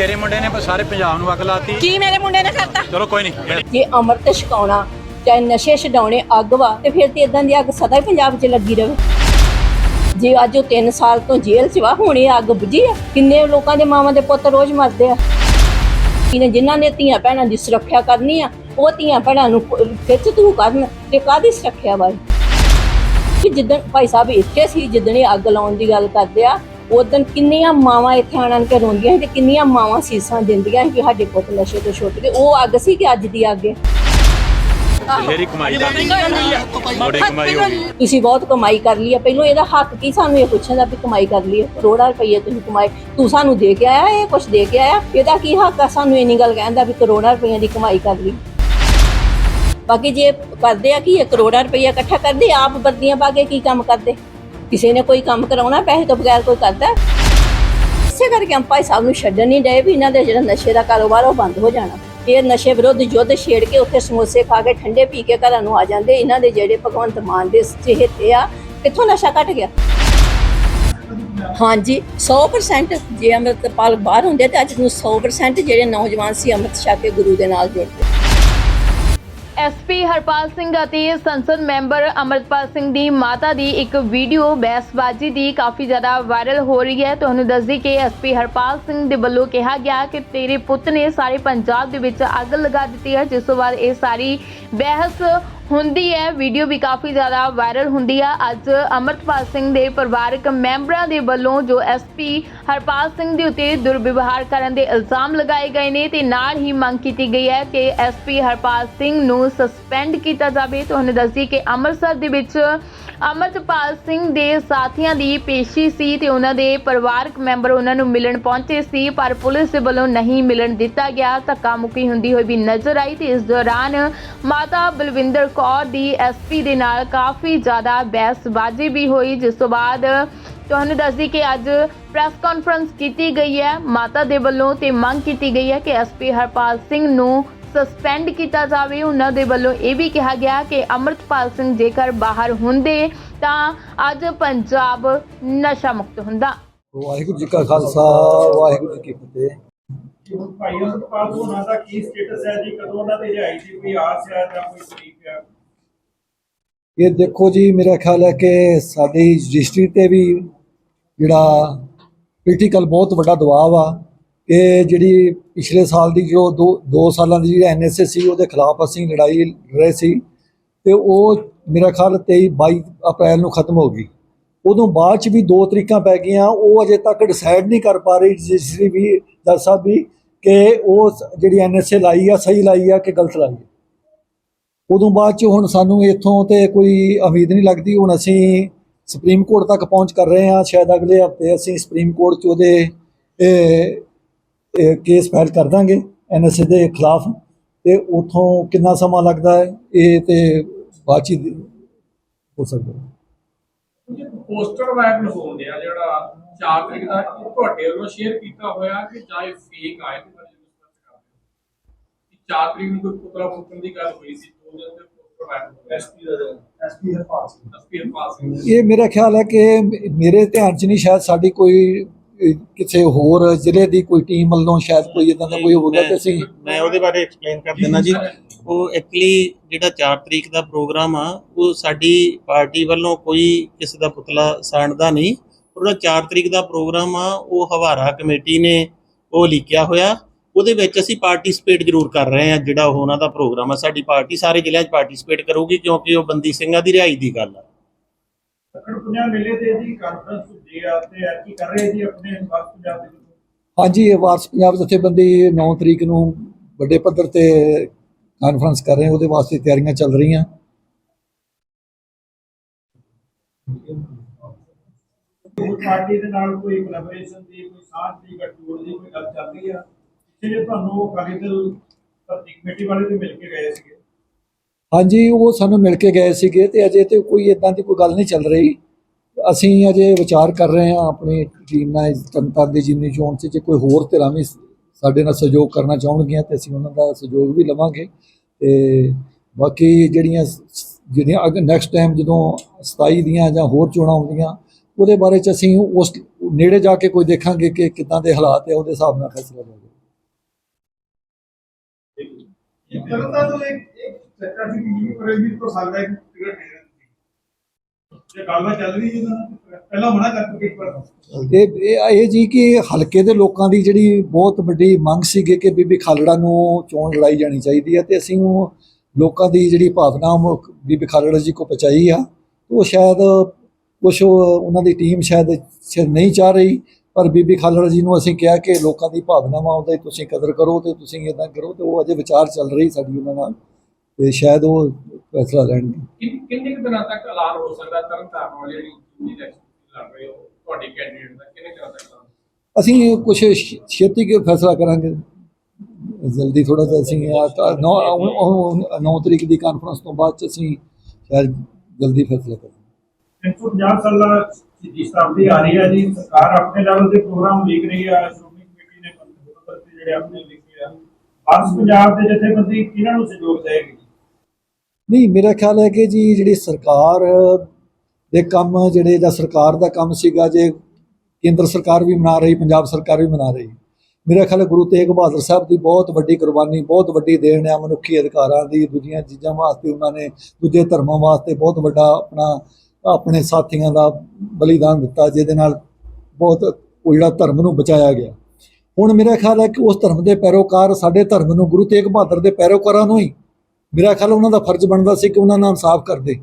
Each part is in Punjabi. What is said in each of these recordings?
ਤੇਰੇ ਮੁੰਡੇ ਨੇ ਸਾਰੇ ਪੰਜਾਬ ਨੂੰ ਅੱਗ ਲਾਤੀ। ਕੀ ਮੇਰੇ ਮੁੰਡੇ ਨੇ ਕਰਤਾ? ਚਲੋ ਕੋਈ ਨਹੀਂ ਜੇ ਅੰਮ੍ਰਿਤ ਛਕਾਉਣਾ ਚਾਹੇ ਨਸ਼ੇ ਛਡਾਉਣੇ ਅੱਗ ਵਾ ਤੇ ਫਿਰ ਤੇ ਇਦਾਂ ਦੀ ਅੱਗ ਸਦਾ ਹੀ ਪੰਜਾਬ 'ਚ ਲੱਗੀ ਰਹੇ ਜੇ ਅੱਜ ਉਹ 3 ਸਾਲ ਤੋਂ ਜੇਲ੍ਹ 'ਚ ਵਾ ਹੁਣ ਇਹ ਅੱਗ ਬੁਝੀ ਆ। ਕਿੰਨੇ ਲੋਕਾਂ ਦੇ ਮਾਵਾਂ ਦੇ ਪੁੱਤ ਰੋਜ਼ ਮਰਦੇ ਆ। ਕਿਨੇ ਜਿਨ੍ਹਾਂ ਨੇ ਧੀਆਂ ਭੈਣਾਂ ਦੀ ਸੁਰੱਖਿਆ ਕਰਨੀ ਆ ਉਹ ਧੀਆਂ ਭੈਣਾਂ ਨੂੰ ਖਿੱਚ ਤੂ ਕਰਨ ਤੇ ਕਾਦੀ ਸੁਰੱਖਿਆ ਵਾ ਕਿ ਜਿੱਦਣ ਭਾਈ ਸਾਹਿਬ ਇੱਥੇ ਸੀ ਜਿੱਦਣ ਇਹ ਅੱਗ ਲਾਉਣ ਦੀ ਗੱਲ ਕਰਦੇ ਆ ਉਦੋਂ ਕਿੰਨੀਆਂ ਮਾਵਾਂ ਇੱਥੇ ਆਣਨ ਕੇ ਰੋਂਦੀਆਂ ਸੀ ਤੇ ਕਿੰਨੀਆਂ ਮਾਵਾਂ ਸੀਸਾਂ ਦਿੰਦੀਆਂ ਸੀ ਕਿ ਸਾਡੇ ਪੁੱਤ ਨਸ਼ੇ ਤੋਂ ਛੁੱਟ ਗਏ। ਉਹ ਅੱਗ ਸੀ ਕਿ ਅੱਜ ਦੀ ਅੱਗ ਹੈ? ਮੇਰੀ ਕਮਾਈ ਦਾ ਬੜੀ ਕਮਾਈ ਹੋ ਗਈ। ਤੁਸੀਂ ਬਹੁਤ ਕਮਾਈ ਕਰ ਲਈ ਹੈ। ਪਹਿਲਾਂ ਇਹਦਾ ਹੱਕ ਕੀ ਸਾਨੂੰ ਇਹ ਪੁੱਛਣ ਦਾ ਵੀ ਕਮਾਈ ਕਰ ਲਈ ਹੈ? ਕਰੋੜਾਂ ਰੁਪਏ ਤੁਸੀਂ ਕਮਾਏ। ਤੂੰ ਸਾਨੂੰ ਦੇ ਕੇ ਆਇਆ ਇਹ ਕੁਛ ਦੇ ਕੇ ਆਇਆ? ਇਹਦਾ ਕੀ ਹੱਕ ਆ ਸਾਨੂੰ ਇੰਨੀ ਗੱਲ ਕਹਿੰਦਾ ਵੀ ਕਰੋੜਾਂ ਰੁਪਈਆਂ ਦੀ ਕਮਾਈ ਕਰ ਲਈ? ਬਾਕੀ ਜੇ ਕਰਦੇ ਆ ਕੀ ਇਹ ਕਰੋੜਾਂ ਰੁਪਈਆ ਇਕੱਠਾ ਕਰਦੇ ਆਪ ਵਰਦੀਆਂ ਪਾ ਕੇ ਕੀ ਕੰਮ ਕਰਦੇ? ਕਿਸੇ ਨੇ ਕੋਈ ਕੰਮ ਕਰਾਉਣਾ, ਪੈਸੇ ਤੋਂ ਬਗੈਰ ਕੋਈ ਕਰਦਾ। ਇਸੇ ਕਰਕੇ ਹਮ ਸਾਹਿਬ ਨੂੰ ਛੱਡਣ ਨਹੀਂ ਡਏ ਵੀ ਇਹਨਾਂ ਦੇ ਜਿਹੜਾ ਨਸ਼ੇ ਦਾ ਕਾਰੋਬਾਰ, ਉਹ ਬੰਦ ਹੋ ਜਾਣਾ। ਇਹ ਨਸ਼ੇ ਵਿਰੁੱਧ ਯੁੱਧ ਛੇੜ ਕੇ ਉੱਥੇ ਸਮੋਸੇ ਖਾ ਕੇ ਠੰਡੇ ਪੀ ਕੇ ਘਰਾਂ ਨੂੰ ਆ ਜਾਂਦੇ। ਇਹਨਾਂ ਦੇ ਜਿਹੜੇ ਭਗਵੰਤ ਮਾਨ ਦੇ ਚਿਹਤੇ ਆ, ਕਿੱਥੋਂ ਨਸ਼ਾ ਘਟ ਗਿਆ? ਹਾਂਜੀ 100% ਜੇ ਅੰਮ੍ਰਿਤਪਾਲ ਬਾਹਰ ਹੁੰਦੇ ਤੇ ਅੱਜ ਨੂੰ 100% ਜਿਹੜੇ ਨੌਜਵਾਨ ਸੀ ਅੰਮ੍ਰਿਤ ਛਕ ਕੇ ਗੁਰੂ ਦੇ ਨਾਲ ਜੁੜਦੇ ਐਸਪੀ ਹਰਪਾਲ ਸਿੰਘ ਅਤੇ ਸੰਸਦ ਮੈਂਬਰ ਅਮਰਪਾਲ ਸਿੰਘ ਦੀ ਮਾਤਾ ਦੀ ਇੱਕ ਵੀਡੀਓ ਬਹਿਸਬਾਜ਼ੀ ਦੀ ਕਾਫੀ ਜ਼ਿਆਦਾ ਵਾਇਰਲ ਹੋ ਰਹੀ ਹੈ। ਤੁਹਾਨੂੰ ਦੱਸਦੀ ਕਿ ਐਸਪੀ ਹਰਪਾਲ ਸਿੰਘ ਦੇ ਵੱਲੋਂ ਕਿਹਾ ਗਿਆ ਕਿ ਤੇਰੇ ਪੁੱਤ ਨੇ ਸਾਰੇ ਪੰਜਾਬ ਦੇ ਵਿੱਚ ਅੱਗ ਲਗਾ ਦਿੱਤੀ ਹੈ। ਜਿਸ ਤੋਂ ਬਾਅਦ ਇਹ ਸਾਰੀ ਬਹਿਸ ਹੁੰਦੀ ਹੈ। ਵੀਡੀਓ ਵੀ ਕਾਫੀ ਜ਼ਿਆਦਾ ਵਾਇਰਲ ਹੁੰਦੀ ਆ। ਅੱਜ ਅਮਰਪਾਲ ਸਿੰਘ ਦੇ ਪਰਿਵਾਰਕ ਮੈਂਬਰਾਂ ਦੇ ਵੱਲੋਂ ਜੋ ਐਸਪੀ ਹਰਪਾਲ ਸਿੰਘ ਦੇ ਉੱਤੇ ਦੁਰਵਿਵਹਾਰ ਕਰਨ ਦੇ ਇਲਜ਼ਾਮ ਲਗਾਏ ਗਏ ਨੇ ਤੇ ਨਾਲ ਹੀ ਮੰਗ ਕੀਤੀ ਗਈ ਹੈ ਕਿ ਐਸਪੀ ਹਰਪਾਲ ਸਿੰਘ ਨੂੰ ਸਸਪੈਂਡ ਕੀਤਾ ਜਾਵੇ। ਤੁਹਾਨੂੰ ਦੱਸਦੀ ਕਿ ਅੰਮ੍ਰਿਤਸਰ ਦੇ ਵਿੱਚ ਅਮਰਪਾਲ ਸਿੰਘ ਦੇ ਸਾਥੀਆਂ ਦੀ ਪੇਸ਼ੀ ਸੀ ਤੇ ਉਹਨਾਂ ਦੇ ਪਰਿਵਾਰਕ ਮੈਂਬਰ ਉਹਨਾਂ ਨੂੰ ਮਿਲਣ ਪਹੁੰਚੇ ਸੀ, ਪਰ ਪੁਲਿਸ ਦੇ ਵੱਲੋਂ ਨਹੀਂ ਮਿਲਣ ਦਿੱਤਾ ਗਿਆ। ਧੱਕਾ ਮੁੱਕੀ ਹੁੰਦੀ ਹੋਈ ਵੀ ਨਜ਼ਰ ਆਈ ਤੇ ਇਸ ਦੌਰਾਨ ਮਾਤਾ ਬਲਵਿੰਦਰ ਕੌਰ ਦੀ ਐਸਪੀ ਦੇ ਨਾਲ ਕਾਫੀ ਜ਼ਿਆਦਾ ਬਹਿਸਬਾਜ਼ੀ ਵੀ ਹੋਈ, ਜਿਸ ਤੋਂ ਬਾਅਦ ਤੁਹਾਨੂੰ ਦੱਸਦੀ ਕਿ ਅੱਜ ਪ੍ਰੈਸ ਕਾਨਫਰੰਸ ਕੀਤੀ ਗਈ ਹੈ। ਮਾਤਾ ਦੇ ਵੱਲੋਂ ਤੇ ਮੰਗ ਕੀਤੀ ਗਈ ਹੈ ਕਿ ਐਸਪੀ ਹਰਪਾਲ ਸਿੰਘ ਨੂੰ ਸਸਪੈਂਡ ਕੀਤਾ ਜਾਵੇ। ਉਹਨਾਂ ਦੇ ਵੱਲੋਂ ਇਹ ਵੀ ਕਿਹਾ ਗਿਆ ਕਿ ਅਮਰਤਪਾਲ ਸਿੰਘ ਜੇਕਰ ਬਾਹਰ ਹੁੰਦੇ ਤਾਂ ਅੱਜ ਪੰਜਾਬ ਨਸ਼ਾ ਮੁਕਤ ਹੁੰਦਾ। ਵਾਹਿਗੁਰੂ ਜੀ ਕਾ ਖਾਲਸਾ, ਵਾਹਿਗੁਰੂ ਜੀ ਕੀ ਫਤਿਹ। ਭਾਈ ਅਮਰਪਾਲ ਹੋਣਾ ਦਾ ਕੀ ਸਟੇਟਸ ਹੈ ਜੀ? ਕਦੋਂ ਉਹਨਾਂ ਦੀ ਰਿਹਾਈ ਦੀ ਕੋਈ ਆਸ ਹੈ ਜਾਂ ਕੋਈ ਤਰੀਕ ਹੈ? ਇਹ ਦੇਖੋ ਜੀ, ਮੇਰਾ ਖਿਆਲ ਹੈ ਕਿ ਸਾਡੀ ਰਜਿਸਟਰੀ ਤੇ ਵੀ ਜਿਹੜਾ ਪੋਲੀਟੀਕਲ ਬਹੁਤ ਵੱਡਾ ਦਬਾਅ ਆ ਇਹ ਜਿਹੜੀ ਪਿਛਲੇ ਸਾਲ ਦੀ ਜੋ 2 ਸਾਲਾਂ ਦੀ ਜਿਹੜੀ ਐਨਐਸਏ ਸੀ, ਉਹਦੇ ਖਿਲਾਫ ਅਸੀਂ ਲੜਾਈ ਲੜ ਰਹੇ ਸੀ ਤੇ ਉਹ ਮੇਰਾ ਖਿਆਲ 23 22 ਅਪ੍ਰੈਲ ਨੂੰ ਖਤਮ ਹੋ ਗਈ। ਉਦੋਂ ਬਾਅਦ ਚ ਵੀ ਦੋ ਤਰੀਕਾਂ ਪੈ ਗਈਆਂ, ਉਹ ਅਜੇ ਤੱਕ ਡਿਸਾਈਡ ਨਹੀਂ ਕਰ ਪਾ ਰਹੀ ਰਜਿਸਟਰੀ ਵੀ ਦਰ ਸਾਹਿਬ ਵੀ ਕਿ ਉਹ ਸ- ਜਿਹੜੀ ਐਨਐਸਏ ਲਾਈ ਆ, ਸਹੀ ਲਾਈ ਆ ਕਿ ਗਲਤ ਲਾਈ ਆ? ਉਦੋਂ ਬਾਅਦ ਚ ਹੁਣ ਸਾਨੂੰ ਇੱਥੋਂ ਤੇ ਕੋਈ ਉਮੀਦ ਨਹੀਂ ਲੱਗਦੀ। ਹੁਣ ਅਸੀਂ ਸੁਪਰੀਮ ਕੋਰਟ ਤੱਕ ਪਹੁੰਚ ਕਰ ਰਹੇ ਹਾਂ। ਸ਼ਾਇਦ ਅਗਲੇ ਹਫ਼ਤੇ ਅਸੀਂ ਸੁਪਰੀਮ ਕੋਰਟ ਚ ਉਹਦੇ ਕੇਸ ਫਾਈਲ ਕਰ ਦਾਂਗੇ ਐਨਐਸਏ ਦੇ ਖਿਲਾਫ। ਤੇ ਉਥੋਂ ਕਿੰਨਾ ਸਮਾਂ ਲੱਗਦਾ ਹੈ, ਇਹ ਤੇ ਬਾਅਦ ਚ ਹੋ ਸਕਦਾ। ਪੋਸਟਰ ਵਾਇਰਲ ਹੋਣ ਡਿਆ ਜਿਹੜਾ 4 ਤਰੀਕ ਦਾ ਇਹ ਤੁਹਾਡੇ ਵੱਲੋਂ ਸ਼ੇਅਰ ਕੀਤਾ ਹੋਇਆ ਕਿ ਜਾਂ ਇਹ ਫੇਕ ਆਏ ਤੇ ਬਾਰੇ ਡਿਸਕਸ ਕਰਦੇ ਕਿ 4 ਤਰੀਕ ਨੂੰ ਕੋਈ ਪੁਤਲਾ ਦੀ ਗੱਲ ਹੋਈ ਸੀ ਦੋ ਦਿਨ ਦੇ ਇਹ ਮੇਰਾ ਖਿਆਲ ਹੈ ਕਿ ਮੇਰੇ ਧਿਆਨ 'ਚ ਨਹੀਂ ਸ਼ਾਇਦ ਸਾਡੀ ਕੋਈ ਕਿਸੇ ਹੋਰ ਜ਼ਿਲ੍ਹੇ ਦੀ ਕੋਈ ਟੀਮ ਵੱਲੋਂ ਸ਼ਾਇਦ ਕੋਈ ਇਦਾਂ ਦਾ ਕੋਈ ਹੋਊਗਾ ਤੇ ਅਸੀਂ ਮੈਂ ਉਹਦੇ ਬਾਰੇ ਐਕਸਪਲੇਨ ਕਰ ਦਿੰਦਾ ਜੀ। ਉਹ ਐਕਚੁਅਲੀ ਜਿਹੜਾ 4 ਤਰੀਕ ਦਾ ਪ੍ਰੋਗਰਾਮ ਆ ਉਹ ਸਾਡੀ ਪਾਰਟੀ ਵੱਲੋਂ ਕੋਈ ਕਿਸੇ ਦਾ ਪੁਤਲਾ ਸਾੜਦਾ ਨਹੀਂ। ਉਹਦਾ 4 ਤਰੀਕ ਦਾ ਪ੍ਰੋਗਰਾਮ ਆ ਉਹ ਹਵਾਰਾ ਕਮੇਟੀ ਨੇ ਉਹ ਲਿਖਿਆ ਹੋਇਆ। ਉਹਦੇ ਵਿੱਚ ਅਸੀਂ ਪਾਰਟਿਸਿਪੇਟ ਜ਼ਰੂਰ ਕਰ ਰਹੇ ਹਾਂ ਜਿਹੜਾ ਉਹ ਉਹਨਾਂ ਦਾ ਪ੍ਰੋਗਰਾਮ ਆ। ਸਾਡੀ ਪਾਰਟੀ ਸਾਰੇ ਜ਼ਿਲ੍ਹਿਆਂ 'ਚ ਪਾਰਟਿਸਿਪੇਟ ਕਰੂਗੀ ਕਿਉਂਕਿ ਉਹ ਬੰਦੀ ਸਿੰਘਾਂ ਦੀ ਰਿਹਾਈ ਦੀ ਗੱਲ ਆ। ਪੰਜਾਬ ਮੇਲੇ ਤੇ ਜੀ ਕਾਨਫਰੰਸ ਹੁੰਦੀ ਆ ਤੇ ਇਹ ਕੀ ਕਰ ਰਹੇ ਜੀ ਆਪਣੇ ਸਵਾਸ ਪੰਜਾਬ ਦੇ ਹਾਂਜੀ ਇਹ ਵਾਰਸ ਪੰਜਾਬ ਜਥੇਬੰਦੀ 9 ਤਰੀਕ ਨੂੰ ਵੱਡੇ ਪੱਧਰ ਤੇ ਕਾਨਫਰੰਸ ਕਰ ਰਹੇ ਉਹਦੇ ਵਾਸਤੇ ਤਿਆਰੀਆਂ ਚੱਲ ਰਹੀਆਂ। ਪਾਰਟੀ ਦੇ ਨਾਲ ਕੋਈ ਕੋਲੈਬੋਰੇਸ਼ਨ ਦੀ, ਕੋਈ ਸਾਂਝ ਦੀ ਗੱਠਜੋੜ ਦੀ ਕੋਈ ਗੱਲ ਚੱਲ ਰਹੀ ਆ ਪਿੱਛੇ ਤੁਹਾਨੂੰ ਅਕਾਲੀ ਦਲ ਕਮੇਟੀ ਵਾਲੇ ਤੇ ਮਿਲ ਕੇ ਗਏ ਸੀਗੇ? ਹਾਂਜੀ, ਉਹ ਸਾਨੂੰ ਮਿਲ ਕੇ ਗਏ ਸੀਗੇ ਤੇ ਅਜੇ ਤੇ ਕੋਈ ਇਦਾਂ ਦੀ ਕੋਈ ਗੱਲ ਨਹੀਂ ਚੱਲ ਰਹੀ। ਅਸੀਂ ਅਜੇ ਵਿਚਾਰ ਕਰ ਰਹੇ ਹਾਂ ਆਪਣੀ ਟੀਮ ਨਾਲ ਜਨਤਾ ਦੀ ਜਿੰਨੀ ਚੋਣ 'ਚ ਜੇ ਕੋਈ ਹੋਰ ਧਿਰਾਂ ਵੀ ਸਾਡੇ ਨਾਲ ਸਹਿਯੋਗ ਕਰਨਾ ਚਾਹਣਗੀਆਂ ਤੇ ਅਸੀਂ ਉਹਨਾਂ ਦਾ ਸਹਿਯੋਗ ਵੀ ਲਵਾਂਗੇ। ਤੇ ਬਾਕੀ ਜਿਹੜੀਆਂ ਸ- ਜਿਹੜੀਆਂ ਨੈਕਸਟ ਟਾਈਮ ਜਦੋਂ 27 ਦੀਆਂ ਜਾਂ ਹੋਰ ਚੋਣਾਂ ਆਉਂਦੀਆਂ ਉਹਦੇ ਬਾਰੇ ਚ ਅਸੀਂ ਉਸ ਨੇੜੇ ਜਾ ਕੇ ਕੋਈ ਦੇਖਾਂਗੇ ਕਿ ਕਿੱਦਾਂ ਦੇ ਹਾਲਾਤ ਹੈ ਉਹਦੇ ਹਿਸਾਬ ਨਾਲ ਫੈਸਲਾ ਲਵਾਂਗੇ ਇਹ ਇਹ ਜੀ ਕਿ ਹਲਕੇ ਦੇ ਲੋਕਾਂ ਦੀ ਜਿਹੜੀ ਬਹੁਤ ਵੱਡੀ ਮੰਗ ਸੀਗੀ ਕਿ ਬੀਬੀ ਖਾਲੜਾ ਨੂੰ ਚੋਣ ਲੜਾਈ ਜਾਣੀ ਚਾਹੀਦੀ ਹੈ ਤੇ ਅਸੀਂ ਉਹ ਲੋਕਾਂ ਦੀ ਜਿਹੜੀ ਭਾਵਨਾ ਬੀਬੀ ਖਾਲੜਾ ਜੀ ਕੋ ਪਹੁੰਚਾਈ ਆ ਉਹ ਸ਼ਾਇਦ ਉਹ- ਉਹਨਾਂ ਦੀ ਟੀਮ ਸ਼ਾਇਦ ਨਹੀਂ ਚਾਹ ਰਹੀ ਪਰ ਬੀਬੀ ਖਾਲੜਾ ਜੀ ਨੂੰ ਅਸੀਂ ਕਿਹਾ ਕਿ ਲੋਕਾਂ ਦੀ ਭਾਵਨਾਵਾਂ ਉਹਦਾ ਤੁਸੀਂ ਕਦਰ ਕਰੋ ਤੇ ਤੁਸੀਂ ਇਦਾਂ ਕਰੋ ਤੇ ਉਹ ਅਜੇ ਵਿਚਾਰ ਚੱਲ ਰਹੀ ਸਾਡੀ ਉਹਨਾਂ ਨਾਲ ਤੇ ਸ਼ਾਇਦ ਉਹ ਫੈਸਲਾ ਲੈਣਗੇ। ਕਿੰਨ- ਦਿਨਾਂ ਤੱਕ ਐਲਾਨ ਹੋ ਸਕਦਾ ਤਰਨ ਤਾਰਨ ਵਾਲੇ ਜਿਹੜੀ ਲੜ ਰਹੇ ਹੋ ਤੁਹਾਡੇ ਕੈਂਡੀਡੇਟ ਦਾ ਕਿੰਨੇ ਦਿਨਾਂ ਤੱਕ? ਅਸੀਂ ਕੁਝ ਛੇਤੀ ਕੇ ਫੈਸਲਾ ਕਰਾਂਗੇ। ਜਲਦੀ ਥੋੜਾ ਜਿਹਾ ਅਸੀਂ 9 ਤਰੀਕ ਦੀ ਕਾਨਫਰੰਸ ਤੋਂ ਬਾਅਦ ਅਸੀਂ ਸ਼ਾਇਦ ਜਲਦੀ ਫੈਸਲਾ ਕਰਾਂਗੇ। 150 ਸਾਲਾ ਦੀ ਸ਼ਤਾਬਦੀ ਆ ਰਹੀ ਹੈ ਜੀ। ਸਰਕਾਰ ਆਪਣੇ ਲੈਵਲ ਦੇ ਪ੍ਰੋਗਰਾਮ ਲਿਖ ਰਹੀ ਹੈ। ਸ਼੍ਰੋਮਣੀ ਕਮੇਟੀ ਨੇ ਬੰਦੇ ਜਿਹੜੇ ਆਪਣੇ ਲਿਖੇ ਆ। ਭਾਰਤ ਪੰਜਾਬ ਦੇ ਜਥੇਬੰਦੀ ਕਿਹਨਾਂ ਨੂੰ ਸਹਿਯੋਗ ਦੇਗੀ ਨਹੀਂ, ਮੇਰਾ ਖਿਆਲ ਹੈ ਕਿ ਜੀ ਜਿਹੜੀ ਸਰਕਾਰ ਦੇ ਕੰਮ ਜਿਹੜੇ ਜਾਂ ਸਰਕਾਰ ਦਾ ਕੰਮ ਸੀਗਾ ਜੇ ਕੇਂਦਰ ਸਰਕਾਰ ਵੀ ਮਨਾ ਰਹੀ, ਪੰਜਾਬ ਸਰਕਾਰ ਵੀ ਮਨਾ ਰਹੀ। ਮੇਰਾ ਖਿਆਲ ਗੁਰੂ ਤੇਗ ਬਹਾਦਰ ਸਾਹਿਬ ਦੀ ਬਹੁਤ ਵੱਡੀ ਕੁਰਬਾਨੀ, ਬਹੁਤ ਵੱਡੀ ਦੇਣ ਹੈ ਮਨੁੱਖੀ ਅਧਿਕਾਰਾਂ ਦੀ। ਦੂਜੀਆਂ ਚੀਜ਼ਾਂ ਵਾਸਤੇ ਉਹਨਾਂ ਨੇ, ਦੂਜੇ ਧਰਮਾਂ ਵਾਸਤੇ ਬਹੁਤ ਵੱਡਾ ਆਪਣਾ ਆਪਣੇ ਸਾਥੀਆਂ ਦਾ ਬਲੀਦਾਨ ਦਿੱਤਾ, ਜਿਹਦੇ ਨਾਲ ਬਹੁਤ ਉਹ ਜਿਹੜਾ ਧਰਮ ਨੂੰ ਬਚਾਇਆ ਗਿਆ। ਹੁਣ ਮੇਰਾ ਖਿਆਲ ਹੈ ਕਿ ਉਸ ਧਰਮ ਦੇ ਪੈਰੋਕਾਰ ਸਾਡੇ ਧਰਮ ਨੂੰ ਗੁਰੂ ਤੇਗ ਬਹਾਦਰ ਦੇ ਪੈਰੋਕਾਰਾਂ ਨੂੰ ਹੀ ਮੇਰਾ ਖਿਆਲ ਉਹਨਾਂ ਦਾ ਫਰਜ਼ ਬਣਦਾ ਸੀ ਕਿ ਉਹਨਾਂ ਨਾਲ ਇਨਸਾਫ ਕਰਦੇ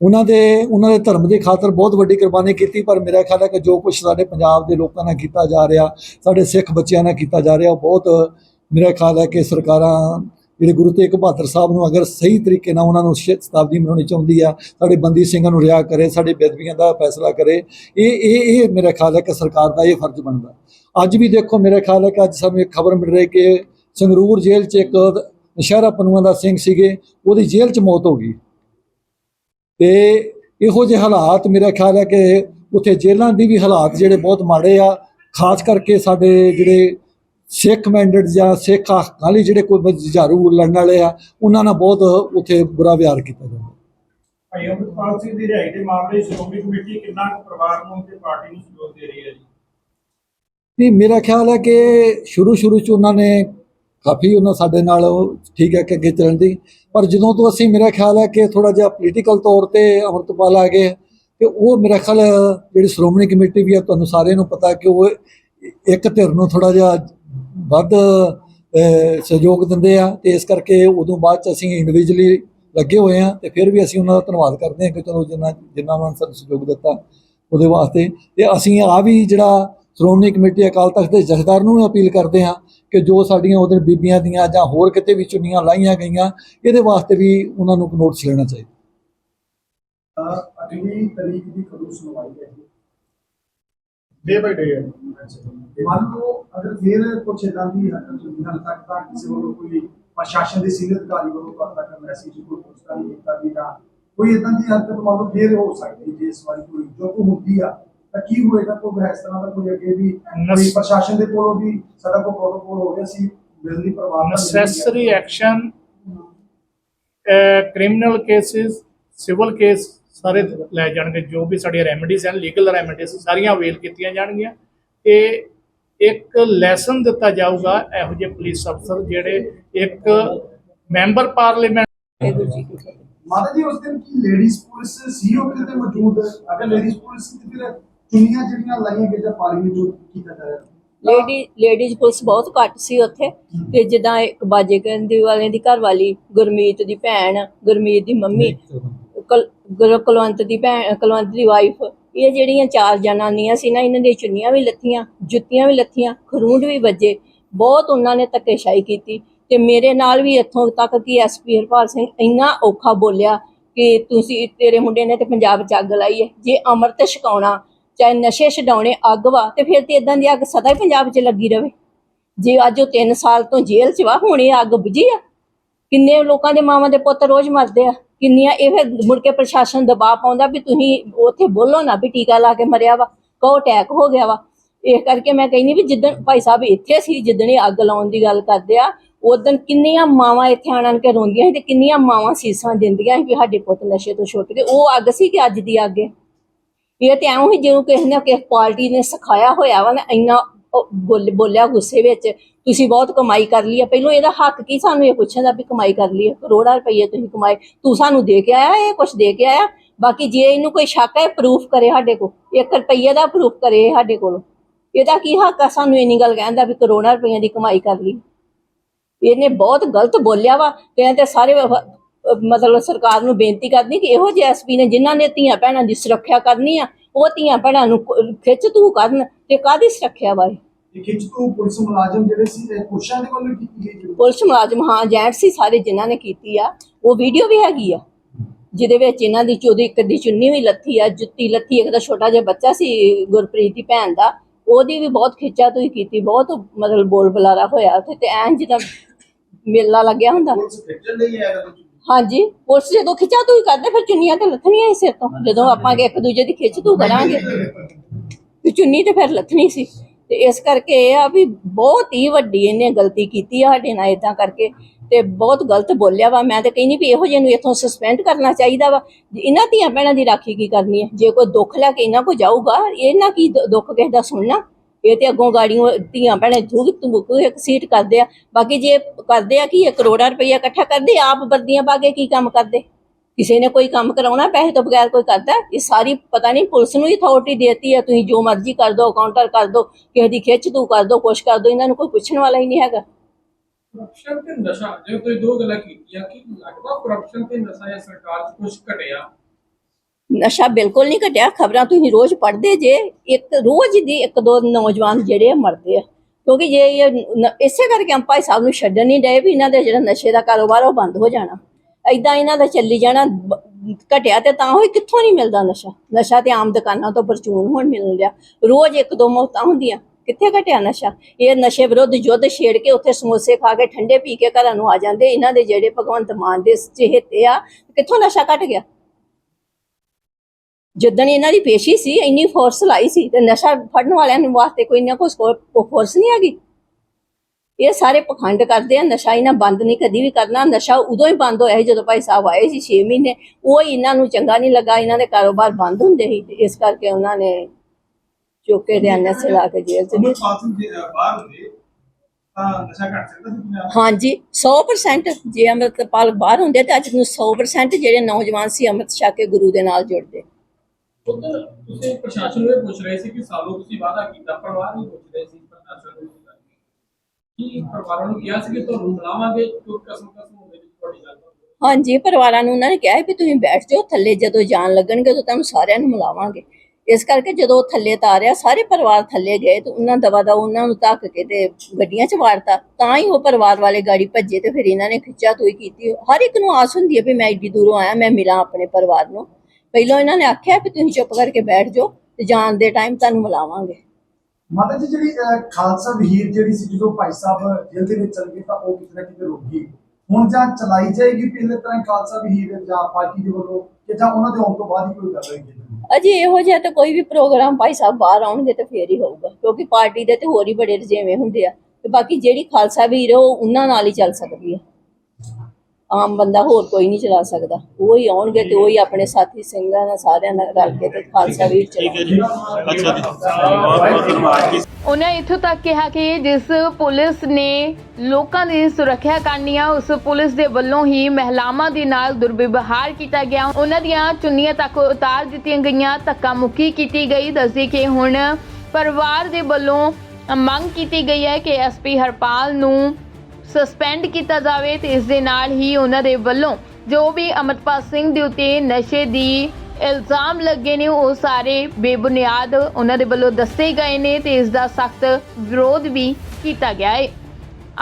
ਉਹਨਾਂ ਦੇ ਉਹਨਾਂ ਦੇ ਧਰਮ ਦੀ ਖਾਤਰ ਬਹੁਤ ਵੱਡੀ ਕੁਰਬਾਨੀ ਕੀਤੀ, ਪਰ ਮੇਰਾ ਖਿਆਲ ਹੈ ਕਿ ਜੋ ਕੁਝ ਸਾਡੇ ਪੰਜਾਬ ਦੇ ਲੋਕਾਂ ਨਾਲ ਕੀਤਾ ਜਾ ਰਿਹਾ, ਸਾਡੇ ਸਿੱਖ ਬੱਚਿਆਂ ਨਾਲ ਕੀਤਾ ਜਾ ਰਿਹਾ, ਉਹ ਬਹੁਤ ਮੇਰਾ ਖਿਆਲ ਹੈ ਕਿ ਸਰਕਾਰਾਂ ਜਿਹੜੇ ਗੁਰੂ ਤੇਗ ਬਹਾਦਰ ਸਾਹਿਬ ਨੂੰ ਅਗਰ ਸਹੀ ਤਰੀਕੇ ਨਾਲ ਉਹਨਾਂ ਨੂੰ ਸ਼ਹੀਦ ਸ਼ਤਾਬਦੀ ਮਨਾਉਣੀ ਚਾਹੁੰਦੀ ਆ, ਸਾਡੇ ਬੰਦੀ ਸਿੰਘਾਂ ਨੂੰ ਰਿਹਾ ਕਰੇ, ਸਾਡੇ ਬੇਦਬੀਆਂ ਦਾ ਫੈਸਲਾ ਕਰੇ, ਇਹ ਇਹ ਇਹ ਮੇਰਾ ਖਿਆਲ ਹੈ ਕਿ ਸਰਕਾਰ ਦਾ ਇਹ ਫਰਜ਼ ਬਣਦਾ। ਅੱਜ ਵੀ ਦੇਖੋ ਮੇਰਾ ਖਿਆਲ ਹੈ ਕਿ ਅੱਜ ਸਾਨੂੰ ਇੱਕ ਖਬਰ ਮਿਲ ਰਹੀ ਕਿ ਸੰਗਰੂਰ ਜੇਲ੍ਹ 'ਚ ਇੱਕ ਨਸ਼ਹਿਰਾ ਪਨੂਆ ਦਾ ਸਿੰਘ ਸੀਗੇ, ਉਹਦੀ ਜੇਲ੍ਹ 'ਚ ਮੌਤ ਹੋ ਗਈ। ਤੇ ਇਹੋ ਜਿਹੇ ਹਾਲਾਤ ਮੇਰਾ ਖਿਆਲ ਹੈ ਕਿ ਉੱਥੇ ਜੇਲ੍ਹਾਂ ਦੀ ਵੀ ਹਾਲਾਤ ਜਿਹੜੇ ਬਹੁਤ ਮਾੜੇ ਆ, ਖਾਸ ਕਰਕੇ ਸਾਡੇ ਜਿਹੜੇ ਸਿੱਖ ਮੈਂਡੇਟ ਜਾਂ ਸਿੱਖ ਹੱਕਾਂ ਜਿਹੜੇ ਕੋਈ ਜੁਝਾਰੂ ਲੜਨ ਵਾਲੇ ਆ ਉਹਨਾਂ ਨਾਲ ਬਹੁਤ ਉੱਥੇ ਬੁਰਾ ਵਿਹਾਰ ਕੀਤਾ ਜਾਂਦਾ। ਭਾਈ ਅਮਰਪਾਲ ਸਿੰਘ ਦੀ ਰਿਹਾਈ ਦੇ ਮਾਮਲੇ 'ਚ ਸ਼੍ਰੋਮਣੀ ਕਮੇਟੀ ਕਿੰਨਾ ਕੁ ਪਰਿਵਾਰ ਨੂੰ ਤੇ ਪਾਰਟੀ ਨੂੰ ਸਹਿਯੋਗ ਦੇ ਰਹੀ ਹੈ ਜੀ? ਨਹੀਂ ਮੇਰਾ ਖਿਆਲ ਹੈ ਕਿ ਸ਼ੁਰੂ ਸ਼ੁਰੂ ਚ ਉਹਨਾਂ ਨੇ ਕਾਫੀ ਉਹਨਾਂ ਸਾਡੇ ਨਾਲ ਠੀਕ ਹੈ ਕਿ ਅੱਗੇ ਚੱਲਣ ਦੀ। ਪਰ ਜਦੋਂ ਤੋਂ ਅਸੀਂ ਮੇਰਾ ਖਿਆਲ ਹੈ ਕਿ ਥੋੜਾ ਜਿਹਾ ਪੋਲੀਟੀਕਲ ਤੌਰ ਤੇ ਅਮਰਤਪਾਲ ਆ ਗਏ ਤੇ ਉਹ ਮੇਰਾ ਖਿਆਲ ਹੈ ਜਿਹੜੀ ਸ਼੍ਰੋਮਣੀ ਕਮੇਟੀ ਵੀ ਆ ਤੁਹਾਨੂੰ ਸਾਰਿਆਂ ਨੂੰ ਪਤਾ ਕਿ ਉਹ ਇੱਕ ਧਿਰ ਨੂੰ ਥੋੜਾ ਜਿਹਾ ਵੱਧ ਸਹਿਯੋਗ ਦਿੰਦੇ ਆ ਤੇ ਇਸ ਕਰਕੇ ਉਦੋਂ ਬਾਅਦ ਚ ਅਸੀਂ ਇੰਡੀਵਿਜੂਅਲੀ ਲੱਗੇ ਹੋਏ ਆ ਤੇ ਫਿਰ ਵੀ ਅਸੀਂ ਉਹਨਾਂ ਦਾ ਧੰਨਵਾਦ ਕਰਦੇ ਹਾਂ ਕਿ ਚਲੋ ਜਿੰਨਾ ਜਿੰਨਾ ਉਹਨਾਂ ਨੇ ਸਾਨੂੰ ਸਹਿਯੋਗ ਦਿੱਤਾ ਉਹਦੇ ਵਾਸਤੇ। ਤੇ ਅਸੀਂ ਆ ਵੀ ਜਿਹੜਾ ਸ਼੍ਰੋਮਣੀ ਕਮੇਟੀ ਅਕਾਲ ਤਖਤ ਦੇ ਜਥੇਦਾਰ ਨੂੰ ਵੀ ਅਪੀਲ ਕਰਦੇ ਹਾਂ ਕਿ ਜੋ ਸਾਡੀਆਂ ਉਹਦੇ ਬੀਬੀਆਂ ਦੀਆਂ ਜਾਂ ਹੋਰ ਕਿਤੇ ਵੀ ਚੁੰਨੀਆਂ ਲਾਈਆਂ ਗਈਆਂ, ਇਹਦੇ ਵਾਸਤੇ ਵੀ ਉਹਨਾਂ ਨੂੰ ਨੋਟਿਸ ਲੈਣਾ ਚਾਹੀਦਾ। ਅਗਲੀ ਤਰੀਕ ਦੀ ਕਦੋਂ ਸੁਣਵਾਈ ਹੈ? ਡੇ ਬਾਈ ਡੇ ਮੰਨ ਲਓ ਅਗਰ ਫਿਰ ਕੁਝ ਇਦਾਂ ਦੀ ਹਰਕਤ ਹੁੰਦੀ ਹਾਲ ਤੱਕ ਤਾਂ ਕਿਸੇ ਵੱਲੋਂ ਕੋਈ ਪ੍ਰਸ਼ਾਸਨ ਦੇ ਸੀਨੀਅਰ ਅਧਿਕਾਰੀ ਵੱਲੋਂ ਕੱਲ ਤੱਕ ਮੈਸੇਜ ਕੋਈ ਪੁੱਛਤਾ ਨਹੀਂ ਕੀਤਾ ਵੀ ਜਾਂ ਕੋਈ ਇਦਾਂ ਦੀ ਹਰਕਤ ਮੰਨ ਲਓ ਫਿਰ ਹੋ ਸਕਦੀ ਜੇ ਇਸ ਵਾਰੀ ਕੋਈ ਜੋ ਕੋਈ ਹੁੰਦੀ ਆ ਤਾਂ ਕੀ ਹੋਏਗਾ ਕੋਈ ਇਸ ਤਰ੍ਹਾਂ ਦਾ ਕੋਈ ਅੱਗੇ ਵੀ ਕੋਈ ਪ੍ਰਸ਼ਾਸਨ ਦੇ ਕੋਲੋਂ ਵੀ ਸਾਡਾ ਕੋਈ ਪ੍ਰੋਟੋਕੋਲ ਹੋ ਗਿਆ ਸੀ ਬਿਜਲੀ ਗਿਆ। necessary action criminal cases civil case ਸਾਰੇ ਲੈ ਜਾਣਗੇ ਜੋ ਵੀ ਸਾਡੀਆਂ ਰੈਮਡੀਜ਼ ਹਨ ਲੀਗਲ ਰੈਮਡੀਜ਼ ਸਾਰੀਆਂ ਅਵੇਲ ਕੀਤੀਆਂ ਜਾਣਗੀਆਂ ਤੇ ਇੱਕ ਲੈਸਨ ਦਿੱਤਾ ਜਾਊਗਾ ਇਹੋ ਜਿਹੇ ਪੁਲਿਸ ਅਫਸਰ ਜਿਹੜੇ ਇੱਕ ਮੈਂਬਰ ਪਾਰਲੀਮੈਂਟ ਵਾਹਿਗੁਰੂ ਜੀ ਕੀ ਫਤਿਹ ਮਾਤਾ ਜੀ ਉਸ ਦਿਨ ਕੀ ਲੇਡੀਜ਼ ਪੁਲਿਸ ਸੀ? ਉਹ ਕਿਤੇ ਮੌਜੂਦ ਅਗਰ ਲੇਡੀਜ਼ ਪੁਲਿਸ ਸੀ ਤੇ ਫਿਰ ਚੁੰਨੀਆਂ ਜਿਹੜੀਆਂ ਲਾਈਆਂ ਗਈਆਂ ਪਾਰੀ ਨੇ ਜੋ ਕੀਤਾ ਜਾ ਰਿਹਾ? ਲੇਡੀ ਲੇਡੀਜ਼ ਪੁਲਿਸ ਬਹੁਤ ਘੱਟ ਸੀ ਉੱਥੇ। ਤੇ ਜਿੱਦਾਂ ਇੱਕ ਬਾਜੇ ਕਹਿੰਦੇ ਵਾਲਿਆਂ ਦੀ ਘਰ ਵਾਲੀ ਗੁਰਮੀਤ ਦੀ ਭੈਣ ਗੁਰਮੀਤ ਦੀ ਮੰਮੀ ਕਲ ਕੁਲਵੰਤ ਦੀ ਭੈਣ ਕੁਲਵੰਤ ਦੀ ਵਾਈਫ ਇਹ ਜਿਹੜੀਆਂ ਚਾਰ ਜਨਾਨੀਆਂ ਸੀ ਨਾ, ਇਹਨਾਂ ਦੀਆਂ ਚੁੰਨੀਆਂ ਵੀ ਲੱਥੀਆਂ, ਜੁੱਤੀਆਂ ਵੀ ਲੱਥੀਆਂ, ਖਰੂੰਡ ਵੀ ਵੱਜੇ, ਬਹੁਤ ਉਹਨਾਂ ਨੇ ਧੱਕੇਸ਼ਾਹੀ ਕੀਤੀ ਤੇ ਮੇਰੇ ਨਾਲ ਵੀ ਇੱਥੋਂ ਤੱਕ ਕਿ ਐਸਪੀ ਹਰਪਾਲ ਸਿੰਘ ਇੰਨਾ ਔਖਾ ਬੋਲਿਆ ਕਿ ਤੁਸੀਂ ਤੇਰੇ ਮੁੰਡੇ ਨੇ ਤੇ ਪੰਜਾਬ 'ਚ ਅੱਗ ਲਾਈ ਹੈ। ਜੇ ਅੰਮ੍ਰਿਤ ਛਕਾਉਣਾ, ਚਾਹੇ ਨਸ਼ੇ ਛਡਾਉਣੇ ਅੱਗ ਵਾ, ਤੇ ਫਿਰ ਤੇ ਇਦਾਂ ਦੀ ਅੱਗ ਸਦਾ ਹੀ ਪੰਜਾਬ 'ਚ ਲੱਗੀ ਰਵੇ। ਜੇ ਅੱਜ ਉਹ 3 ਸਾਲ ਤੋਂ ਜੇਲ੍ਹ 'ਚ ਵਾ, ਹੁਣ ਇਹ ਅੱਗ ਬੁਝੀ ਆ। ਕਿੰਨੇ ਲੋਕਾਂ ਦੇ ਮਾਵਾਂ ਦੇ ਪੁੱਤ ਰੋਜ਼ ਮਰਦੇ ਆ। ਕਿੰਨੀਆਂ, ਇਹ ਫਿਰ ਮੁੜ ਕੇ ਪ੍ਰਸ਼ਾਸਨ ਦਬਾਅ ਪਾਉਂਦਾ ਵੀ ਤੁਸੀਂ ਉੱਥੇ ਬੋਲੋ ਨਾ ਵੀ ਟੀਕਾ ਲਾ ਕੇ ਮਰਿਆ ਵਾ, ਕਹੋ ਅਟੈਕ ਹੋ ਗਿਆ ਵਾ। ਇਸ ਕਰਕੇ ਮੈਂ ਕਹਿੰਦੀ ਵੀ ਜਿੱਦਣ ਭਾਈ ਸਾਹਿਬ ਇੱਥੇ ਸੀ, ਜਿੱਦਣ ਇਹ ਅੱਗ ਲਾਉਣ ਦੀ ਗੱਲ ਕਰਦੇ ਆ, ਉਦੋਂ ਕਿੰਨੀਆਂ ਮਾਵਾਂ ਇੱਥੇ ਆਣ ਆਣ ਕੇ ਰੋਂਦੀਆਂ ਸੀ ਤੇ ਕਿੰਨੀਆਂ ਮਾਵਾਂ ਸੀਸਾਂ ਦਿੰਦੀਆਂ ਸੀ ਵੀ ਸਾਡੇ ਪੁੱਤ ਨਸ਼ੇ ਤੋਂ ਛੁੱਟ ਗਏ। ਉਹ ਅੱਗ ਸੀ ਕਿ ਅੱਜ ਦੀ ਅੱਗ ਹੈ? ਇਹ ਤੇ ਐਉਂ ਹੀ ਜਿਹਨੂੰ ਕਿਸੇ ਨੇ ਕਿਸੇ ਪਾਰਟੀ ਨੇ ਸਿਖਾਇਆ ਹੋਇਆ ਵਾ ਨਾ, ਇੰਨਾ ਬੋਲਿਆ ਗੁੱਸੇ ਵਿੱਚ, ਤੁਸੀਂ ਬਹੁਤ ਕਮਾਈ ਕਰ ਲਈ ਹੈ ਪਹਿਲਾਂ ਇਹਦਾ ਹੱਕ ਕੀ ਸਾਨੂੰ ਇਹ ਪੁੱਛਣ ਦਾ ਵੀ ਕਮਾਈ ਕਰ ਲਈ ਹੈ ਕਰੋੜਾਂ ਰੁਪਏ ਤੁਸੀਂ ਕਮਾਏ। ਤੂੰ ਸਾਨੂੰ ਦੇ ਕੇ ਆਇਆ ਇਹ? ਕੁਝ ਦੇ ਕੇ ਆਇਆ? ਬਾਕੀ ਜੇ ਇਹਨੂੰ ਕੋਈ ਸ਼ੱਕ ਹੈ ਪ੍ਰੂਫ ਕਰੇ ਸਾਡੇ ਕੋਲ। 1 ਰੁਪਈਏ ਦਾ ਪ੍ਰੂਫ ਕਰੇ ਸਾਡੇ ਕੋਲ। ਇਹਦਾ ਕੀ ਹੱਕ ਆ ਸਾਨੂੰ ਇੰਨੀ ਗੱਲ ਕਹਿੰਦਾ ਵੀ ਕਰੋੜਾਂ ਰੁਪਈਆਂ ਦੀ ਕਮਾਈ ਕਰ ਲਈ? ਇਹਨੇ ਬਹੁਤ ਗਲਤ ਬੋਲਿਆ ਵਾ। ਤੇ ਤੇ ਸਾਰੇ ਮਤਲਬ ਸਰਕਾਰ ਨੂੰ ਬੇਨਤੀ ਕਰਨੀ ਕਿ ਇਹੋ ਜਿਹੇ ਐਸਪੀ ਨੇ ਜਿਨ੍ਹਾਂ ਨੇ ਧੀਆਂ ਭੈਣਾਂ ਦੀ ਸੁਰੱਖਿਆ ਕਰਨੀ ਆ ਉਹ ਧੀਆਂ ਭੈਣਾਂ ਨੂੰ ਖਿੱਚ ਤੂ ਕਰਨ ਤੇ ਕਾਦੀ ਸੁਰੱਖਿਆ ਵਾ ਇਹ? ਇਹ ਖਿੱਚ ਤੋਂ ਪੁਲਿਸ ਮੁਲਾਜ਼ਮ ਜਿਹੜੇ ਸੀ ਇਹ ਪੁਰਸ਼ਾਂ ਦੇ ਵੱਲੋਂ ਕੀਤੀ ਗਈ ਜਿਹੜੀ? ਪੁਲਿਸ ਮੁਲਾਜ਼ਮ ਹਾਂ ਜੈਂਟ ਸੀ ਸਾਰੇ ਜਿਨ੍ਹਾਂ ਨੇ ਕੀਤੀ ਆ। ਉਹ ਵੀਡੀਓ ਵੀ ਹੈਗੀ ਆ ਜਿਹਦੇ ਵਿੱਚ ਇਹਨਾਂ ਦੀ ਚੋਦੀ ਇੱਕ ਦੀ ਚੁੰਨੀ ਵੀ ਲੱਥੀ ਆ ਜੁੱਤੀ ਲੱਥੀ ਇੱਕ ਦਾ ਛੋਟਾ ਜਿਹਾ ਬੱਚਾ ਸੀ ਗੁਰਪ੍ਰੀਤ ਦੀ ਭੈਣ ਦਾ। ਉਹਦੀ ਵੀ ਬਹੁਤ ਖਿੱਚਾ ਤੁਸੀਂ ਕੀਤੀ ਬਹੁਤ ਮਤਲਬ ਬੋਲ ਬੁਲਾਰਾ ਹੋਇਆ ਉੱਥੇ ਤੇ ਐਨ ਜਿੱਦਾਂ ਮੇਲਾ ਲੱਗਿਆ ਹੁੰਦਾ। ਪੁਲਿਸ ਖਿੱਚਣ ਲਈ ਆਇਆ ਹਾਂਜੀ ਪੁਲਿਸ ਜਦੋਂ ਖਿੱਚਾ ਤੂੰ ਕਰਦੇ ਫਿਰ ਚੁੰਨੀਆਂ ਤੇ ਲੱਥਣੀਆਂ ਹੀ ਸਿਰ ਤੋਂ। ਜਦੋਂ ਆਪਾਂ ਇੱਕ ਦੂਜੇ ਦੀ ਖਿੱਚ ਤੂੰ ਕਰਾਂਗੇ। ਤੇ ਚੁੰਨੀ ਤੇ ਫਿਰ ਲੱਥਣੀ ਸੀ। ਤੇ ਇਸ ਕਰਕੇ ਇਹ ਆ ਵੀ ਬਹੁਤ ਹੀ ਵੱਡੀ ਇਹਨੇ ਗਲਤੀ ਕੀਤੀ ਆ ਸਾਡੇ ਨਾਲ ਇਦਾਂ ਕਰਕੇ। ਤੇ ਬਹੁਤ ਗਲਤ ਬੋਲਿਆ ਵਾ। ਮੈਂ ਤੇ ਕਹਿੰਦੀ ਵੀ ਇਹੋ ਜਿਹੇ ਨੂੰ ਇਥੋਂ ਸਸਪੈਂਡ ਕਰਨਾ ਚਾਹੀਦਾ ਵਾ। ਇਹਨਾਂ ਧੀਆਂ ਭੈਣਾਂ ਦੀ ਰਾਖੀ ਕੀ ਕਰਨੀ ਹੈ ਜੇ ਕੋਈ ਦੁੱਖ ਲੈ ਕੇ ਇਹਨਾਂ ਕੋ ਜਾਊਗਾ ਇਹਨਾਂ ਕੀ ਦੁੱਖ ਕਿਸੇ ਦਾ ਸੁਣਨਾ? ਇਹ ਤੇ ਅੱਗੋਂ ਗਾੜੀਆਂ, ਧੀਆਂ ਭੈਣਾਂ ਥੂਕ ਤੁਮਕ ਇੱਕ ਸੀਟ ਕਰਦੇ ਆ। ਬਾਕੀ ਜੇ ਕਰਦੇ ਆ ਕਿ ਇਹ ਕਰੋੜਾਂ ਰੁਪਈਆ ਇਕੱਠਾ ਕਰਦੇ, ਆਪ ਵਰਦੀਆਂ ਪਾ ਕੇ ਕੀ ਕੰਮ ਕਰਦੇ? ਕਿਸੇ ਨੇ ਕੋਈ ਕੰਮ ਕਰਾਉਣਾ, ਪੈਸੇ ਤੋਂ ਬਗੈਰ ਕੋਈ ਕਰਦਾ? ਇਹ ਸਾਰੀ ਪਤਾ ਨਹੀਂ, ਪੁਲਿਸ ਨੂੰ ਹੀ ਅਥਾਰਟੀ ਦੇਤੀ ਹੈ ਤੁਸੀਂ ਜੋ ਮਰਜ਼ੀ ਕਰ ਦੋ ਕਾਊਂਟਰ ਕਰ ਦਿਓ ਕਿਸੇ ਦੀ ਖਿੱਚ ਤੂੰ ਕਰ ਦਿਓ ਕੁਛ ਕਰ ਦੋ, ਇਹਨਾਂ ਨੂੰ ਕੋਈ ਪੁੱਛਣ ਵਾਲਾ ਹੀ ਨਹੀਂ ਹੈਗਾ। ਕਰਪਸ਼ਨ ਤੇ ਨਸ਼ਾ, ਜੇ ਤੁਸੀਂ ਦੋ ਗੱਲਾਂ ਕੀਤੀਆਂ, ਕਿ ਲੱਗਦਾ ਕਰਪਸ਼ਨ ਤੇ ਨਸ਼ਾ ਜਾਂ ਸਰਕਾਰ 'ਚ ਕੁਝ ਘਟਿਆ? ਨਸ਼ਾ ਬਿਲਕੁਲ ਨਹੀਂ ਘਟਿਆ। ਖਬਰਾਂ ਤੁਸੀਂ ਰੋਜ਼ ਪੜ੍ਹਦੇ ਜੇ, ਇੱਕ ਰੋਜ਼ ਦੀ ਇੱਕ ਦੋ ਨੌਜਵਾਨ ਜਿਹੜੇ ਆ ਮਰਦੇ ਆ। ਕਿਉਂਕਿ ਜੇ ਇਹ ਇਸੇ ਕਰਕੇ ਅੰਪਾਈ ਸਾਹਿਬ ਨੂੰ ਛੱਡਣ ਨਹੀਂ ਡਏ ਵੀ ਇਹਨਾਂ ਦਾ ਜਿਹੜਾ ਨਸ਼ੇ ਦਾ ਕਾਰੋਬਾਰ ਉਹ ਬੰਦ ਹੋ ਜਾਣਾ। ਐਦਾਂ ਇਹਨਾਂ ਦਾ ਚੱਲੀ ਜਾਣਾ ਘਟਿਆ ਤੇ ਤਾਂ ਹੋਈ ਕਿੱਥੋਂ ਨਹੀਂ ਮਿਲਦਾ ਨਸ਼ਾ। ਨਸ਼ਾ ਤੇ ਆਮ ਦੁਕਾਨਾਂ ਤੋਂ ਪਰਚੂਨ ਹੁਣ ਮਿਲ ਰਿਹਾ। ਰੋਜ਼ ਇੱਕ ਦੋ ਮੌਤਾਂ ਹੁੰਦੀਆਂ। ਕਿੱਥੇ ਘਟਿਆ ਨਸ਼ਾ? ਇਹ ਨਸ਼ੇ ਵਿਰੁੱਧ ਯੁੱਧ ਛੇੜ ਕੇ ਉੱਥੇ ਸਮੋਸੇ ਖਾ ਕੇ, ਠੰਡੇ ਪੀ ਕੇ ਘਰਾਂ ਨੂੰ ਆ ਜਾਂਦੇ। ਇਹਨਾਂ ਦੇ ਜਿਹੜੇ ਭਗਵੰਤ ਮਾਨ ਦੇ ਚਹੇਤੇ ਆ, ਕਿੱਥੋਂ ਨਸ਼ਾ ਘਟ ਗਿਆ? ਜਿੱਦਣ ਇਹਨਾਂ ਦੀ ਪੇਸ਼ੀ ਸੀ ਇੰਨੀ ਫੋਰਸ ਲਾਈ ਸੀ ਤੇ ਨਸ਼ਾ ਫੜਨ ਵਾਲਿਆਂ ਨੂੰ ਵਾਸਤੇ ਕੋਈ ਨਾ ਕੋਈ ਫੋਰਸ ਨਹੀਂ ਹੈਗੀ। ਇਹ ਸਾਰੇ ਪਖੰਡ ਕਰਦੇ ਆ ਨਸ਼ਾ ਇਹਨਾਂ ਬੰਦ ਨਹੀਂ ਕਦੀ ਵੀ ਕਰਨਾ। ਨਸ਼ਾ ਉਦੋਂ ਹੀ ਬੰਦ ਹੋਇਆ ਸੀ ਜਦੋਂ ਭਾਈ ਸਾਹਿਬ ਆਏ ਸੀ 6 ਮਹੀਨੇ। ਉਹ ਇਹਨਾਂ ਨੂੰ ਚੰਗਾ ਨਹੀਂ ਲੱਗਾ ਇਹਨਾਂ ਦੇ ਕਾਰੋਬਾਰ ਬੰਦ ਹੁੰਦੇ ਸੀ ਤੇ ਇਸ ਕਰਕੇ ਉਹਨਾਂ ਨੇ ਚੁੱਕੇ ਦੇ ਅੰਨੇ ਸੇ ਲਾ ਕੇ ਜੇਲ੍ਹ ਚ ਬਾਹਰ ਹੁੰਦੇ ਨਸ਼ਾ ਘਟ ਸਕਦਾ ਹਾਂਜੀ 100% ਜੇ ਅੰਮ੍ਰਿਤਪਾਲ ਬਾਹਰ ਹੁੰਦੇ ਤਾਂ ਅੱਜ ਨੂੰ 100% ਜਿਹੜੇ ਨੌਜਵਾਨ ਸੀ ਅੰਮ੍ਰਿਤ ਛਕ ਕੇ ਗੁਰੂ ਦੇ ਨਾਲ ਜੁੜਦੇ। ਉਧਰ ਤੁਸੀਂ ਪ੍ਰਸ਼ਾਸਨ ਨੂੰ ਇਹ ਪੁੱਛ ਰਹੇ ਸੀ ਕਿ ਸਾਲੋ ਤੁਸੀਂ ਵਾਅਦਾ ਕੀਤਾ, ਪਰਿਵਾਰ ਵੀ ਪੁੱਛ ਰਹੇ ਸੀ, ਪ੍ਰਸ਼ਾਸਨ ਨੂੰ ਕੀ ਪਰਿਵਾਰਾਂ ਨੂੰ ਕਿਹਾ ਸੀ ਕਿ ਤੁਹਾਨੂੰ ਮਿਲਾਵਾਂਗੇ ਕੋਈ ਕਸਮ ਕਸਮ ਹੋਵੇ ਤੁਹਾਡੀ ਗੱਲ ਹਾਂਜੀ, ਪਰਿਵਾਰਾਂ ਨੂੰ ਉਹਨਾਂ ਨੇ ਕਿਹਾ ਵੀ ਤੁਸੀਂ ਬੈਠ ਜਾਓ, ਥੱਲੇ ਜਦੋਂ ਜਾਣ ਲੱਗਣਗੇ ਤਾਂ ਤੁਹਾਨੂੰ ਸਾਰਿਆਂ ਨੂੰ ਮਿਲਾਵਾਂਗੇ ਇਸ ਕਰਕੇ ਜਦੋਂ ਥੱਲੇ ਤਾਰਿਆ, ਸਾਰੇ ਪਰਿਵਾਰ ਥੱਲੇ ਗਏ ਤੇ ਉਹਨਾਂ ਦਵਾ ਦਾ ਉਹਨਾਂ ਨੂੰ ਧੱਕ ਕੇ ਤੇ ਗੱਡੀਆਂ 'ਚ ਵਾਰਤਾ। ਤਾਂ ਹੀ ਉਹ ਪਰਿਵਾਰ ਵਾਲੇ ਗਾੜੀ ਭੱਜੇ ਤੇ ਫਿਰ ਇਹਨਾਂ ਨੇ ਖਿੱਚਾ ਤੋਈ ਕੀਤੀ। ਹਰ ਇੱਕ ਨੂੰ ਆਸ ਹੁੰਦੀ ਹੈ ਵੀ ਮੈਂ ਏਡੀ ਦੂਰੋਂ ਆਇਆ, ਮੈਂ ਮਿਲਾਂ ਆਪਣੇ ਪਰਿਵਾਰ ਨੂੰ। ਪਹਿਲਾਂ ਇਹਨਾਂ ਨੇ ਆਖਿਆ ਵੀ ਤੁਸੀਂ ਚੁੱਪ ਕਰਕੇ ਬੈਠ ਜਾਓ ਤੇ ਜਾਣ ਦੇ ਟਾਈਮ ਤੁਹਾਨੂੰ ਮਿਲਾਵਾਂਗੇ ਮਾਤਾ ਜੀ ਜਿਹੜੀ ਖਾਲਸਾ ਵਹੀਰ ਜਿਹੜੀ ਸੀ ਜਦੋਂ ਭਾਈ ਸਾਹਿਬ ਜੇਲ੍ਹ ਦੇ ਵਿੱਚ ਚਲ ਗਏ ਤਾਂ ਉਹ ਕਿਤੇ ਨਾ ਕਿਤੇ ਰੁਕ ਗਈ। ਹੁਣ ਜਾਂ ਚਲਾਈ ਜਾਏਗੀ ਪਹਿਲੇ ਤਰ੍ਹਾਂ ਖਾਲਸਾ ਵਹੀਰ ਜਾਂ ਪਾਰਟੀ ਦੇ ਵੱਲੋਂ ਕਿ ਜਾਂ ਉਹਨਾਂ ਦੇ ਆਉਣ ਤੋਂ ਬਾਅਦ ਹੀ ਕੋਈ ਗੱਲ ਹੋਏਗੀ ਅਜੇ ਇਹੋ ਜਿਹਾ ਤਾਂ ਕੋਈ ਵੀ ਪ੍ਰੋਗਰਾਮ ਭਾਈ ਸਾਹਿਬ ਬਾਹਰ ਆਉਣਗੇ ਤੇ ਫੇਰ ਹੀ ਹੋਊਗਾ ਕਿਉਂਕਿ ਪਾਰਟੀ ਦੇ ਤੇ ਹੋਰ ਹੀ ਬੜੇ ਰਜੇਵੇਂ ਹੁੰਦੇ ਆ ਤੇ ਬਾਕੀ ਜਿਹੜੀ ਖਾਲਸਾ ਵੀਰ ਉਹ ਉਹਨਾਂ ਨਾਲ ਹੀ ਚੱਲ ਸਕਦੀ ਹੈ ਆਮ ਬੰਦਾ ਹੋਰ ਕੋਈ ਨਹੀਂ ਚਲਾ ਸਕਦਾ। ਉਹ ਹੀ ਆਉਣਗੇ ਤੇ ਉਹ ਹੀ ਆਪਣੇ ਸਾਥੀ ਸਿੰਘਾਂ ਨਾਲ ਸਾਰਿਆਂ ਨਾਲ ਰਲ ਕੇ ਤੇ ਖਾਲਸਾ ਵੀਰ ਠੀਕ ਹੈ ਚਲਾਉਣਗੇ ਜੀ। ਅੱਛਾ ਜੀ। ਬਹੁਤ ਬਹੁਤ ਧੰਨਵਾਦ ਜੀ। ਉਹਨਾਂ ਇੱਥੋਂ ਤੱਕ ਕਿਹਾ ਕਿ ਜਿਸ ਪੁਲਿਸ ਨੇ ਲੋਕਾਂ ਦੀ ਸੁਰੱਖਿਆ ਕਰਨੀ ਆ ਉਸ ਪੁਲਿਸ ਦੇ ਵੱਲੋਂ ਹੀ ਮਹਿਲਾਵਾਂ ਦੇ ਨਾਲ ਦੁਰਵਿਵਹਾਰ ਕੀਤਾ ਗਿਆ। ਉਹਨਾਂ ਦੀਆਂ ਚੁੰਨੀਆਂ ਤੱਕ ਉਤਾਰ ਦਿੱਤੀਆਂ ਗਈਆਂ ਧੱਕਾ ਮੁੱਕੀ ਕੀਤੀ ਗਈ। ਦੱਸਦੀ ਕਿ ਹੁਣ ਪਰਿਵਾਰ ਦੇ ਵੱਲੋਂ ਮੰਗ ਕੀਤੀ ਗਈ ਹੈ ਕਿ ਐਸਪੀ ਹਰਪਾਲ ਨੂੰ ਸਸਪੈਂਡ ਕੀਤਾ ਜਾਵੇ ਤੇ ਇਸ ਦੇ ਨਾਲ ਹੀ ਉਹਨਾਂ ਦੇ ਵੱਲੋਂ ਜੋ ਵੀ ਅਮਰਪਾਲ ਸਿੰਘ ਦੇ ਉੱਤੇ ਨਸ਼ੇ ਦੀ ਇਲਜ਼ਾਮ ਲੱਗੇ ਨੇ, ਉਹ ਸਾਰੇ ਬੇਬੁਨਿਆਦ ਉਹਨਾਂ ਦੇ ਵੱਲੋਂ ਦੱਸੇ ਗਏ ਨੇ ਤੇ ਇਸ ਦਾ ਸਖਤ ਵਿਰੋਧ ਵੀ ਕੀਤਾ ਗਿਆ ਹੈ।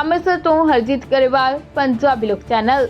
ਅੰਮ੍ਰਿਤਸਰ ਤੋਂ ਹਰਜੀਤ ਗਰੇਵਾਲ, ਪੰਜਾਬੀ ਲੋਕ ਚੈਨਲ।